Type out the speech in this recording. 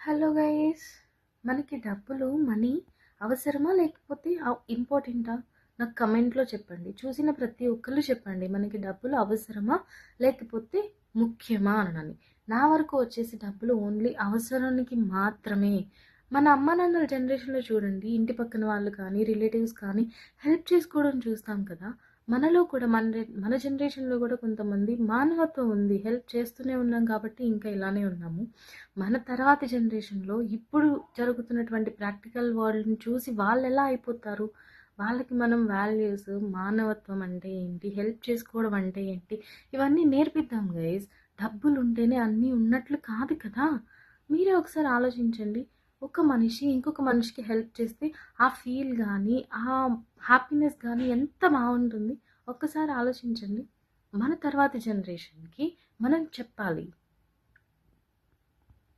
Hello guys మనకి డబ్బులు money అవసరమా లేకపోతే ఇంపార్టెంటా? నాకు కమెంట్లో చెప్పండి. చూసిన ప్రతి ఒక్కరు చెప్పండి మనకి డబ్బులు అవసరమా లేకపోతే ముఖ్యమా అనని నా వరకు వచ్చేసి డబ్బులు ఓన్లీ అవసరానికి మాత్రమే. మన అమ్మ నాన్నల జనరేషన్లో చూడండి ఇంటి పక్కన వాళ్ళు కానీ రిలేటివ్స్ కానీ హెల్ప్ చేసుకోవడం చూస్తాం కదా. మనలో కూడా మన మన జనరేషన్లో కూడా కొంతమంది మానవత్వం ఉంది హెల్ప్ చేస్తూనే ఉన్నాం కాబట్టి ఇంకా ఇలానే ఉన్నాము. మన తర్వాతి జనరేషన్లో ఇప్పుడు జరుగుతున్నటువంటి ప్రాక్టికల్ వరల్డ్ని చూసి వాళ్ళు ఎలా అయిపోతారు? వాళ్ళకి మనం వాల్యూస్ మానవత్వం అంటే ఏంటి? హెల్ప్ చేసుకోవడం అంటే ఏంటి? ఇవన్నీ నేర్పిద్దాం గైజ్ డబ్బులు ఉంటేనే అన్నీ ఉన్నట్లు కాదు కదా. మీరే ఒకసారి ఆలోచించండి. ఒక మనిషి ఇంకొక మనిషికి హెల్ప్ చేస్తే ఆ ఫీల్ కానీ ఆ హ్యాపీనెస్ కానీ ఎంత బాగుంటుంది? ఒక్కసారి ఆలోచించండి. మన తర్వాతి జనరేషన్కి మనం చెప్పాలి.